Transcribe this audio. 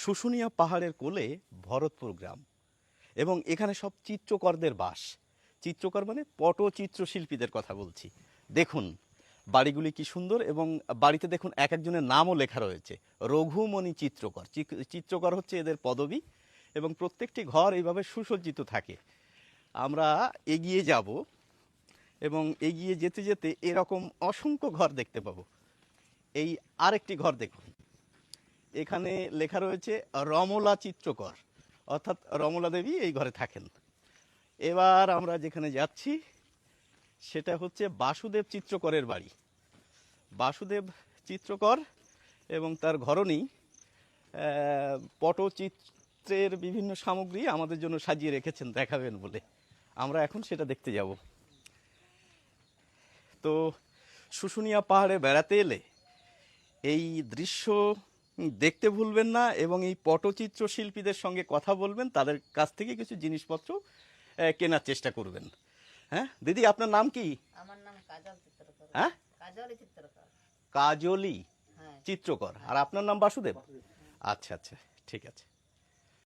শুশুনিয়া পাহাড়ের কোলে ভরতপুর গ্রাম এবং এখানে সব চিত্রকরদের বাস। চিত্রকর মানে পটচিত্র শিল্পীদের কথা বলছি। দেখুন, বাড়িগুলি কি সুন্দর এবং বাড়িতে দেখুন এক একজনের নামও লেখা রয়েছে, রঘুমণি চিত্রকর। চিত্রকর হচ্ছে এদের পদবী এবং প্রত্যেকটি ঘর এইভাবে সুসজ্জিত থাকে। আমরা এগিয়ে যাব এবং এগিয়ে যেতে যেতে এরকম অসংখ্য ঘর দেখতে পাবো। এই আরেকটি ঘর দেখুন। এখানে লেখা রয়েছে, রমলা চিত্রকর। অর্থাৎ রমলা দেবী এই ঘরে থাকেন। এবার আমরা যেখানে যাচ্ছি, সেটা হচ্ছে বাসুদেব চিত্রকরের বাড়ি। বাসুদেব চিত্রকর এবং তার ঘরণী পটচিত্রের বিভিন্ন সামগ্রী আমাদের জন্য সাজিয়ে রেখেছেন, দেখাবেন বলে। আমরা এখন সেটা দেখতে যাব। তো শুশুনিয়া পাহাড়ে বেড়াতে এলে এই দৃশ্য দেখতে ভুলবেন না এবং এই পটচিত্র শিল্পীদের সঙ্গে কথা বলবেন তাদের কাছ থেকে কিছু জিনিসপত্র কেনার চেষ্টা করবেন। হ্যাঁ? দিদি আপনার নাম কি? আমার নাম কাজল চিত্রকর। হ্যাঁ? কাজলি চিত্রকর। কাজলি হ্যাঁ। চিত্রকর। আর আপনার নাম বাসুদেব। আচ্ছা আচ্ছা ঠিক আছে।